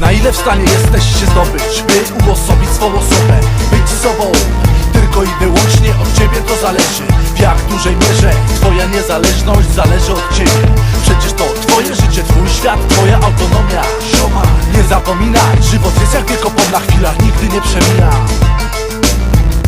Na ile w stanie jesteś się zdobyć, by uosobić swą osobę, być sobą? Tylko i wyłącznie od ciebie to zależy. W jak dużej mierze twoja niezależność zależy od ciebie. Przecież to twoje życie, twój świat, twoja autonomia. Sioma, nie zapominaj, żywot jest jak wiekopomna chwila, nigdy nie przemija.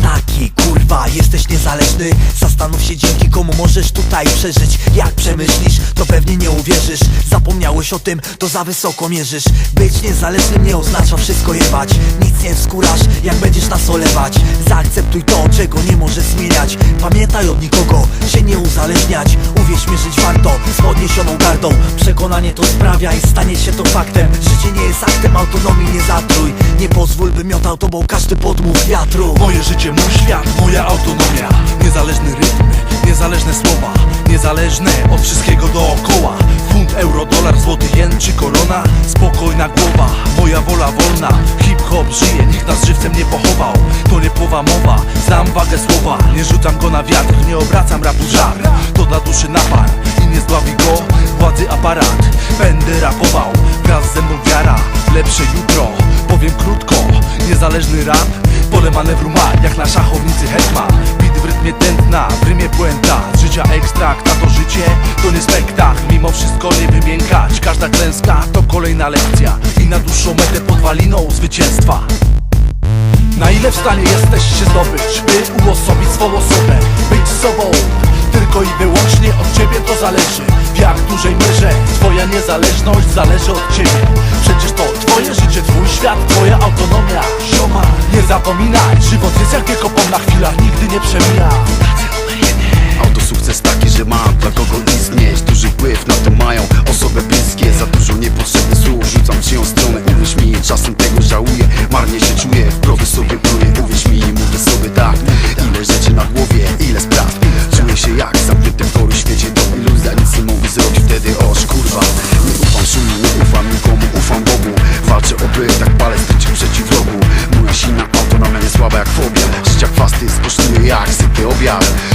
Taki kurwa, jesteś niezależny. Zastanów się dzięki komu możesz tutaj przeżyć. Jak przemyślisz, to pewnie nie uwierzysz. Zapomniałeś o tym, to za wysoko mierzysz. Być niezależnym nie oznacza wszystko jebać. Nic nie wskórasz, jak będziesz nas olewać. Zaakceptuj to, czego nie możesz zmieniać. Pamiętaj od nikogo się nie uzależniać. Uwierz mi, żyć warto z podniesioną gardą. Przekonanie to sprawia i stanie się to faktem. Życie nie jest aktem, autonomii nie zatruj. Nie pozwól, by miotał tobą każdy podmuch wiatru. Moje życie, mój świat, moja autonomia Niezależny rytm, niezależne słowa Niezależne od wszystkiego dookoła. Funt, euro, dolar, złoty, jen czy korona? Spokojna głowa, moja wola wolna. Hip-hop żyje, nikt nas żywcem nie pochował. To nie powa mowa, znam wagę słowa. Nie rzucam go na wiatr, nie obracam rapu żar. To dla duszy napar i nie zdławi go Władzy aparat, będę rapował Wraz ze mną wiara, lepsze jutro Powiem krótko, niezależny rap Pole manewru ma, jak na szachownicy hetman. Bit w rytmie tętna, w rymie puenta Z życia ekstrakt, a to życie to nie spektakl. Mimo wszystko nie wymiękać, każda klęska to kolejna lekcja. I na dłuższą metę podwaliną zwycięstwa. Na ile w stanie jesteś się zdobyć, by uosobić swą osobę? Być sobą, tylko i wyłącznie od ciebie to zależy. W jak dużej mierze twoja niezależność zależy od ciebie. Przecież to twoje życie, twój świat, twoja autonomia zapominaj, żywot jest jak wiekopom na chwilach nigdy nie przemija Autosukces taki, że mam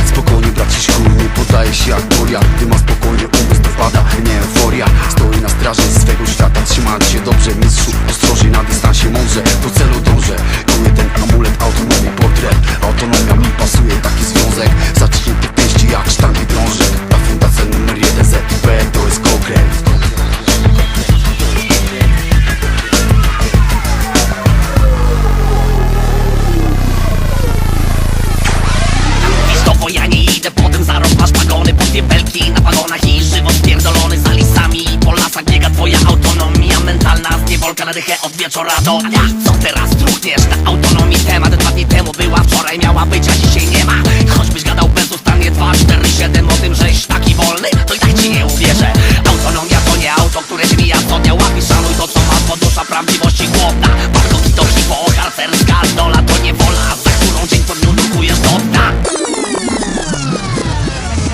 Spokojnie braciszku, nie poddaję się jak Goria Gdy ma spokojnie umysł dopada, nie euforia. Stoję na straży swego świata, trzymać się dobrze. Mistrzu, ostrożnie na dystansie mądrze Do celu dążę, czuję ten amulet autonomii portret. Autonomia wieczora do Co teraz truchniesz na autonomii temat Dwa dni temu była, wczoraj miała być, a dzisiaj nie ma. Choćbyś gadał bezustannie dwa, cztery, siedem O tym, żeś taki wolny, to i tak ci nie uwierzę